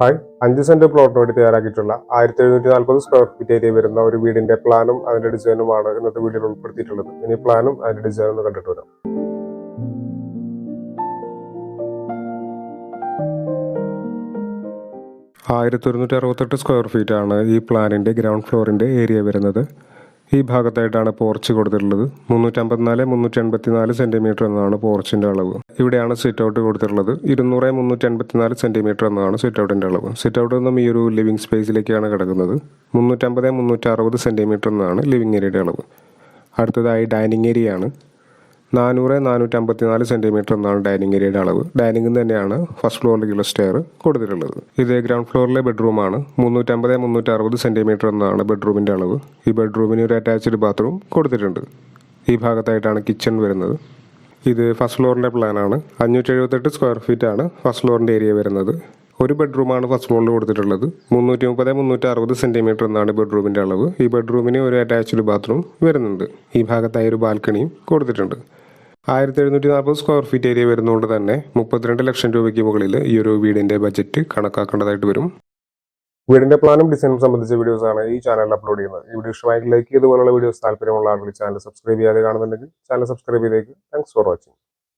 Hi. അഞ്ച് saint plot വേണ്ടി തയ്യാറാക്കിയിട്ടുള്ള ആയിരത്തി എഴുന്നൂറ്റി നാൽപ്പത് സ്ക്വയർ ഫീറ്റ് ഏരിയ വരുന്ന ഒരു വീടിന്റെ പ്ലാനും അതിന്റെ ഡിസൈനുമാണ് ഇന്നത്തെ വീഡിയോയിൽ ഉൾപ്പെടുത്തിയിട്ടുള്ളത്. ഇനി പ്ലാനും അതിന്റെ ഡിസൈനും കണ്ടിട്ട് വരാം. ആയിരത്തി ഒരുന്നൂറ്റി അറുപത്തെട്ട് സ്ക്വയർ ഫീറ്റ് ആണ് ഈ പ്ലാനിന്റെ ഗ്രൗണ്ട് ഫ്ലോറിന്റെ ഏരിയ വരുന്നത്. ഈ ഭാഗത്തായിട്ടാണ് പോർച്ച് കൊടുത്തിട്ടുള്ളത്. മുന്നൂറ്റമ്പത്തിനാല് മുന്നൂറ്റി എൺപത്തിനാല് സെന്റിമീറ്റർ എന്നാണ് പോർച്ചിന്റെ അളവ്. ഇവിടെയാണ് സിറ്റ് ഔട്ട് കൊടുത്തിട്ടുള്ളത്. ഇരുന്നൂറ് മുന്നൂറ്റി എൺപത്തിനാല് സെന്റിമീറ്റർ എന്നാണ് സിറ്റ് ഔട്ടിന്റെ അളവ്. സിറ്റ് ഔട്ട് നിന്നും ഈ ഒരു ലിവിംഗ് സ്പേസിലേക്കാണ് കിടക്കുന്നത്. മുന്നൂറ്റമ്പത് മുന്നൂറ്റി അറുപത് സെന്റിമീറ്റർ എന്നാണ് ലിവിംഗ് ഏരിയയുടെ അളവ്. അടുത്തതായി ഡൈനിങ് ഏരിയ ആണ് നാനൂറ് നാനൂറ്റി അമ്പത്തിനാല് സെന്റിമീറ്റർ എന്നാണ് ഡൈനിങ് ഏരിയയുടെ അളവ്. ഡൈനിങ്ങിൽ തന്നെയാണ് ഫസ്റ്റ് ഫ്ലോറിലേക്കുള്ള സ്റ്റെയർ കൊടുത്തിട്ടുള്ളത്. ഇത് ഗ്രൗണ്ട് ഫ്ലോറിലെ ബെഡ്റൂമാണ്. മുന്നൂറ്റമ്പത് മുന്നൂറ്റി അറുപത് സെന്റിമീറ്റർ എന്നാണ് ബെഡ്റൂമിന്റെ അളവ്. ഈ ബെഡ്റൂമിന് ഒരു അറ്റാച്ച്ഡ് ബാത്റൂം കൊടുത്തിട്ടുണ്ട്. ഈ ഭാഗത്തായിട്ടാണ് കിച്ചൺ വരുന്നത്. ഇത് ഫസ്റ്റ് ഫ്ലോറിന്റെ പ്ലാനാണ് അഞ്ഞൂറ്റി എഴുപത്തെട്ട് സ്ക്വയർ ഫീറ്റ് ആണ് ഫസ്റ്റ് ഫ്ലോറിന്റെ ഏരിയ വരുന്നത്. ഒരു ബെഡ്റൂമാണ് ഫസ്റ്റ് ഫ്ലോറിൽ കൊടുത്തിട്ടുള്ളത്. മുന്നൂറ്റി മുപ്പത് മുന്നൂറ്റി അറുപത് സെന്റിമീറ്റർ എന്നാണ് ബെഡ്റൂമിന്റെ അളവ്. ഈ ബെഡ്റൂമിന് ഒരു അറ്റാച്ച്ഡ് ബാത്റൂം വരുന്നുണ്ട്. ഈ ഭാഗത്തായി ഒരു ബാൽക്കണിയും കൊടുത്തിട്ടുണ്ട്. ആയിരത്തി എഴുന്നൂറ്റി നാൽപ്പത് സ്ക്വയർ ഫീറ്റ് ഏരിയ വരുന്നതുകൊണ്ട് തന്നെ മുപ്പത്തിരണ്ട് ലക്ഷം രൂപയ്ക്ക് മുകളിൽ ഈ ഒരു വീടിന്റെ ബജറ്റ് കണക്കാക്കേണ്ടതായിട്ട് വരും. വീടിന്റെ പ്ലാനും ഡിസൈനും സംബന്ധിച്ച വീഡിയോസ് ആണ് ഈ ചാനലിൽ അപ്ലോഡ് ചെയ്യുന്നത്. ഈ വീഡിയോ ഇഷ്ടമായി ലൈക്ക് ചെയ്തുപോലുള്ള വീഡിയോസ് താല്പര്യമുള്ള ആളുകൾ ചാനൽ സബ്സ്ക്രൈബ് ചെയ്യാതെ കാണുന്നുണ്ടെങ്കിൽ ചാനൽ സബ്സ്ക്രൈബ് ചെയ്തേക്ക്. Thanks for watching